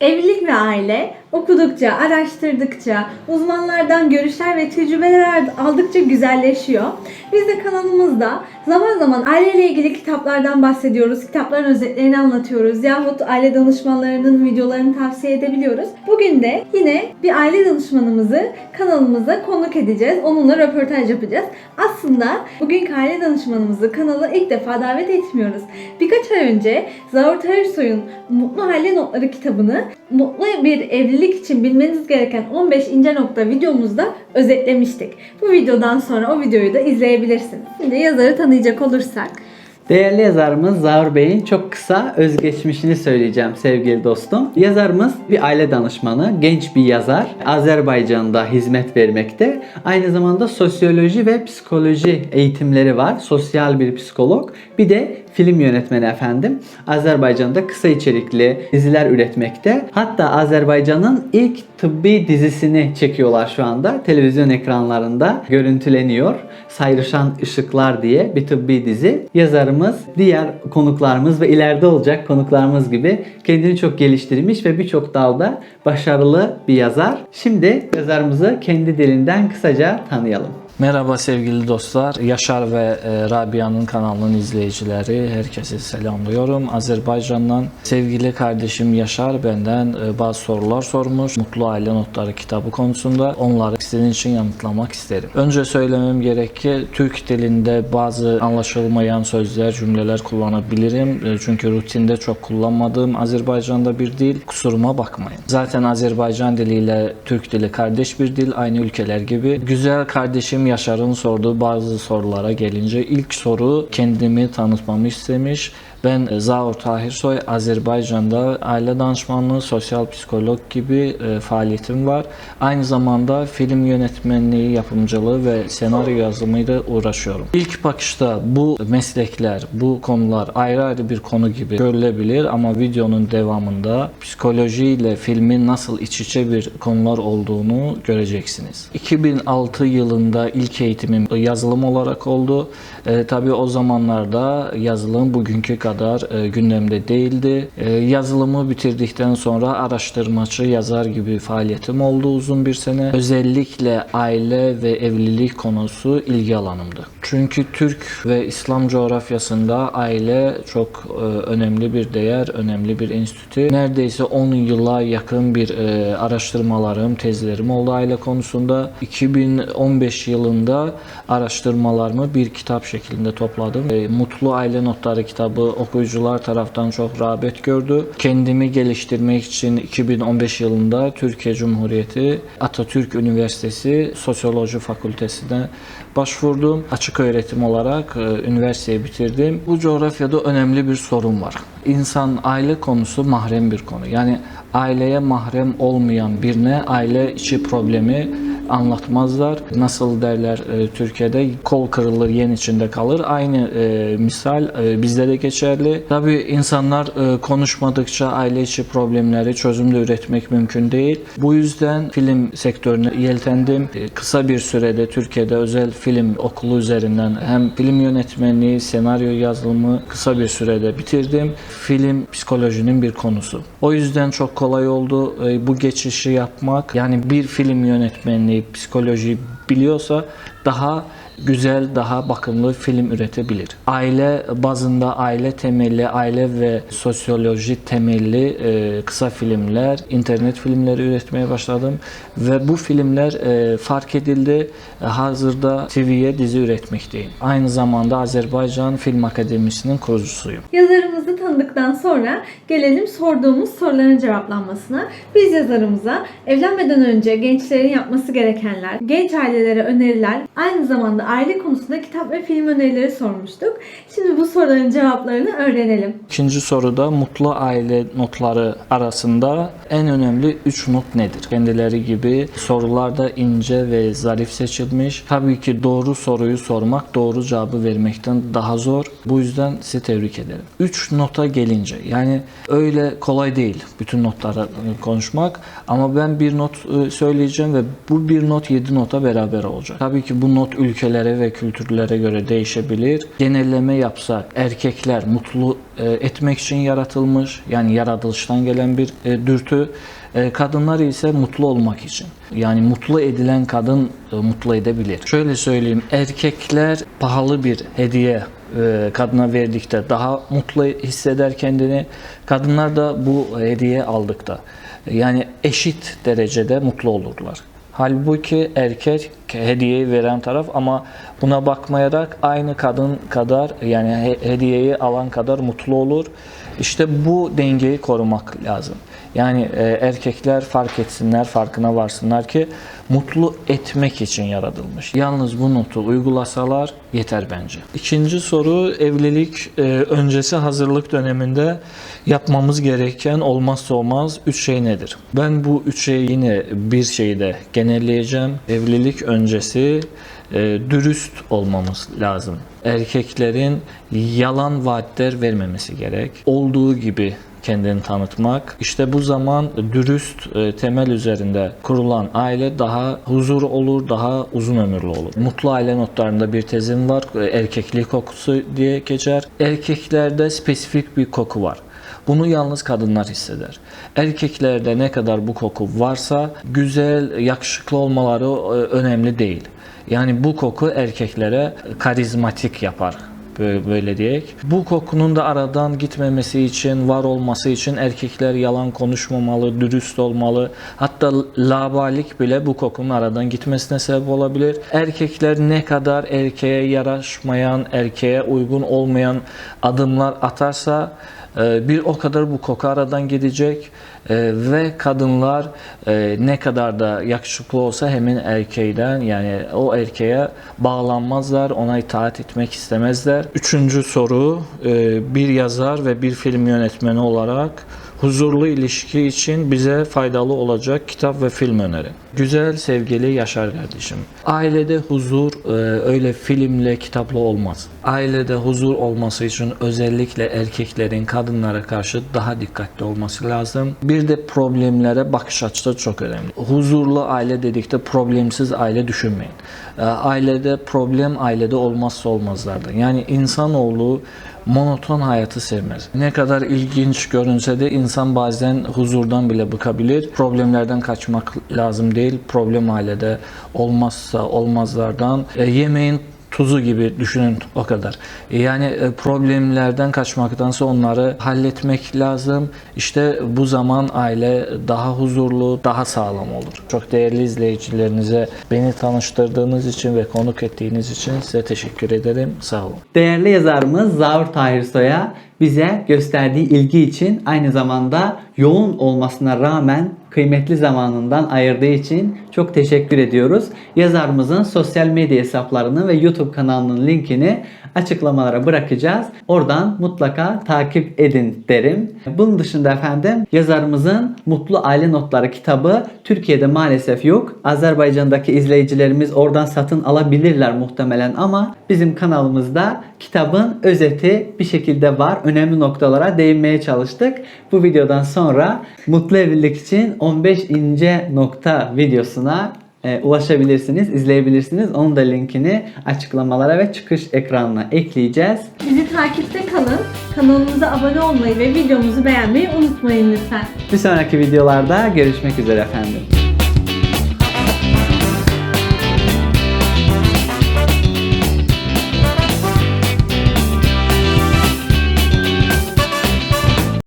Evlilik ve aile okudukça, araştırdıkça, uzmanlardan görüşler ve tecrübeler aldıkça güzelleşiyor. Biz de kanalımızda zaman zaman aileyle ilgili kitaplardan bahsediyoruz, kitapların özetlerini anlatıyoruz yahut aile danışmanlarının videolarını tavsiye edebiliyoruz. Bugün de yine bir aile danışmanımızı kanalımıza konuk edeceğiz. Onunla röportaj yapacağız. Aslında bugünkü aile danışmanımızı kanala ilk defa davet etmiyoruz. Birkaç ay önce Zaur Tahirsoy'un Mutlu Aile Notları kitabını mutlu bir evlilik için bilmeniz gereken 15 ince nokta videomuzda özetlemiştik. Bu videodan sonra o videoyu da izleyebilirsiniz. Şimdi yazarı tanıyacak olursak. Değerli yazarımız Zaur Bey'in çok kısa özgeçmişini söyleyeceğim sevgili dostum. Yazarımız bir aile danışmanı, genç bir yazar. Azerbaycan'da hizmet vermekte. Aynı zamanda sosyoloji ve psikoloji eğitimleri var. Sosyal bir psikolog. Bir de film yönetmeni efendim. Azerbaycan'da kısa içerikli diziler üretmekte. Hatta Azerbaycan'ın ilk tıbbi dizisini çekiyorlar şu anda. Televizyon ekranlarında görüntüleniyor. Sayrışan Işıklar diye bir tıbbi dizi. Yazarımız, diğer konuklarımız ve ileride olacak konuklarımız gibi kendini çok geliştirmiş ve birçok dalda başarılı bir yazar. Şimdi yazarımızı kendi dilinden kısaca tanıyalım. Merhaba sevgili dostlar. Yaşar ve e, Rabia'nın kanalının izleyicileri herkese selamlıyorum. Azerbaycan'dan sevgili kardeşim Yaşar benden e, bazı sorular sormuş. Mutlu Aile Notları kitabı konusunda onları sizin için yanıtlamak isterim. Önce söylemem gerek ki Türk dilinde bazı anlaşılmayan sözler, cümleler kullanabilirim. E, Çünkü rutinde çok kullanmadığım Azerbaycan'da bir dil. Kusuruma bakmayın. Zaten Azerbaycan diliyle Türk dili kardeş bir dil. Aynı ülkeler gibi. Güzel kardeşim Yaşar'ın sorduğu bazı sorulara gelince ilk soru kendimi tanıtmamı istemiş. Ben Zaur Tahirsoy, Azerbaycan'da aile danışmanlığı, sosyal psikolog gibi e, faaliyetim var. Aynı zamanda film yönetmenliği, yapımcılığı ve senaryo yazımıyla uğraşıyorum. İlk bakışta bu meslekler, bu konular ayrı ayrı bir konu gibi görülebilir ama videonun devamında psikoloji ile filmin nasıl iç içe bir konular olduğunu göreceksiniz. 2006 yılında ilk eğitimim yazılım olarak oldu. E, tabii o zamanlarda yazılım bugünkü kadar e, gündemde değildi. E, yazılımı bitirdikten sonra araştırmacı, yazar gibi faaliyetim oldu uzun bir sene. Özellikle aile ve evlilik konusu ilgi alanımdı. Çünkü Türk ve İslam coğrafyasında aile çok e, önemli bir değer, önemli bir enstitü. Neredeyse 10 yıla yakın bir e, araştırmalarım, tezlerim oldu aile konusunda. 2015 yılında araştırmalarımı bir kitap şeklinde topladım. E, Mutlu Aile Notları kitabı okuyucular taraftan çok rağbet gördü. Kendimi geliştirmek için 2015 yılında Türkiye Cumhuriyeti Atatürk Üniversitesi Sosyoloji Fakültesine başvurdum. Açık öğretim olarak e, üniversiteyi bitirdim. Bu coğrafyada önemli bir sorun var. İnsan aile konusu mahrem bir konu. Yani aileye mahrem olmayan birine aile içi problemi anlatmazlar. Nasıl derler e, Türkiye'de kol kırılır yen içinde kalır. Aynı e, misal e, bizde de geçerli. Tabii insanlar e, konuşmadıkça aile içi problemleri çözüm de üretmek mümkün değil. Bu yüzden film sektörüne yeltendim. E, kısa bir sürede Türkiye'de özel film okulu üzerinden hem film yönetmenliği, senaryo yazılımı kısa bir sürede bitirdim. Film psikolojinin bir konusu. O yüzden çok kolay oldu e, bu geçişi yapmak. Yani bir film yönetmenliği, psikoloji biliyorsa daha güzel, daha bakımlı film üretebilir. Aile bazında aile temelli, aile ve sosyoloji temelli e, kısa filmler, internet filmleri üretmeye başladım ve bu filmler e, fark edildi. Hazırda TV'ye dizi üretmekteyim. Aynı zamanda Azerbaycan Film Akademisi'nin kurucusuyum. Yazarımızı tanıdıktan sonra gelelim sorduğumuz soruların cevaplanmasına. Biz yazarımıza evlenmeden önce gençlerin yapması gerekenler, genç ailelere öneriler, aynı zamanda aile konusunda kitap ve film önerileri sormuştuk. Şimdi bu soruların cevaplarını öğrenelim. İkinci soruda mutlu aile notları arasında en önemli 3 not nedir? Kendileri gibi sorularda ince ve zarif seçilmiş. Tabii ki doğru soruyu sormak doğru cevabı vermekten daha zor. Bu yüzden sizi tebrik ederim. 3 nota gelince yani öyle kolay değil bütün notlara konuşmak ama ben bir not e, söyleyeceğim ve bu bir not 7 nota beraber olacak. Tabii ki bu not ülkelere ve kültürlere göre değişebilir. Genelleme yapsak erkekler mutlu e, etmek için yaratılmış. Yani yaratılıştan gelen bir e, dürtü. E, Kadınlar ise mutlu olmak için. Yani mutlu edilen kadın mutlu edebilir. Şöyle söyleyeyim, erkekler pahalı bir hediye kadına verdikte daha mutlu hisseder kendini. Kadınlar da bu hediye aldıkta yani eşit derecede mutlu olurlar. Halbuki erkek hediyeyi veren taraf ama buna bakmayarak aynı kadın kadar yani he- hediyeyi alan kadar mutlu olur. İşte bu dengeyi korumak lazım. Yani e, erkekler fark etsinler, farkına varsınlar ki mutlu etmek için yaratılmış. Yalnız bu notu uygulasalar yeter bence. İkinci soru evlilik e, öncesi hazırlık döneminde yapmamız gereken olmazsa olmaz üç şey nedir? Ben bu üç şeyi yine bir şeyde genelleyeceğim. Evlilik öncesi e, dürüst olmamız lazım. Erkeklerin yalan vaatler vermemesi gerek. Olduğu gibi kendini tanıtmak. İşte bu zaman dürüst e, temel üzerinde kurulan aile daha huzur olur, daha uzun ömürlü olur. Mutlu aile notlarında bir tezim var. E, Erkeklik kokusu diye geçer. Erkeklerde spesifik bir koku var. Bunu yalnız kadınlar hisseder. Erkeklerde ne kadar bu koku varsa güzel, yakışıklı olmaları e, önemli değil. Yani bu koku erkeklere karizmatik yapar böyle diyek. Bu kokunun da aradan gitmemesi için, var olması için erkekler yalan konuşmamalı, dürüst olmalı. Hatta labalik bile bu kokunun aradan gitmesine sebep olabilir. Erkekler ne kadar erkeğe yaraşmayan, erkeğe uygun olmayan adımlar atarsa bir o kadar bu koku aradan gidecek E, ve kadınlar e, ne kadar da yakışıklı olsa hemen erkeğden yani o erkeğe bağlanmazlar, ona itaat etmek istemezler. Üçüncü soru bir yazar ve bir film yönetmeni olarak huzurlu ilişki için bize faydalı olacak kitap ve film öneri. Güzel sevgili Yaşar kardeşim. Ailede huzur e, öyle filmle kitapla olmaz. Ailede huzur olması için özellikle erkeklerin kadınlara karşı daha dikkatli olması lazım. Bir de problemlere bakış açısı çok önemli. Huzurlu aile dedikte problemsiz aile düşünmeyin. E, Ailede problem ailede olmazsa olmazlardan. Yani insanoğlu monoton hayatı sevmez. Ne kadar ilginç görünse de insan bazen huzurdan bile bıkabilir. Problemlerden kaçmak lazım değil. Problem ailede olmazsa olmazlardan. E, yemeğin tuzu gibi düşünün o kadar. Yani e, problemlerden kaçmaktansa onları halletmek lazım. İşte bu zaman aile daha huzurlu, daha sağlam olur. Çok değerli izleyicilerinize beni tanıştırdığınız için ve konuk ettiğiniz için size teşekkür ederim. Sağ olun. Değerli yazarımız Zavur Tahir Soy'a bize gösterdiği ilgi için aynı zamanda yoğun olmasına rağmen kıymetli zamanından ayırdığı için çok teşekkür ediyoruz. Yazarımızın sosyal medya hesaplarını ve YouTube kanalının linkini açıklamalara bırakacağız. Oradan mutlaka takip edin derim. Bunun dışında efendim yazarımızın Mutlu Aile Notları kitabı Türkiye'de maalesef yok. Azerbaycan'daki izleyicilerimiz oradan satın alabilirler muhtemelen ama bizim kanalımızda kitabın özeti bir şekilde var. Önemli noktalara değinmeye çalıştık. Bu videodan sonra mutlu evlilik için 15 ince nokta videosuna e, ulaşabilirsiniz, izleyebilirsiniz. Onun da linkini açıklamalara ve çıkış ekranına ekleyeceğiz. Bizi takipte kalın. Kanalımıza abone olmayı ve videomuzu beğenmeyi unutmayın lütfen. Bir sonraki videolarda görüşmek üzere efendim.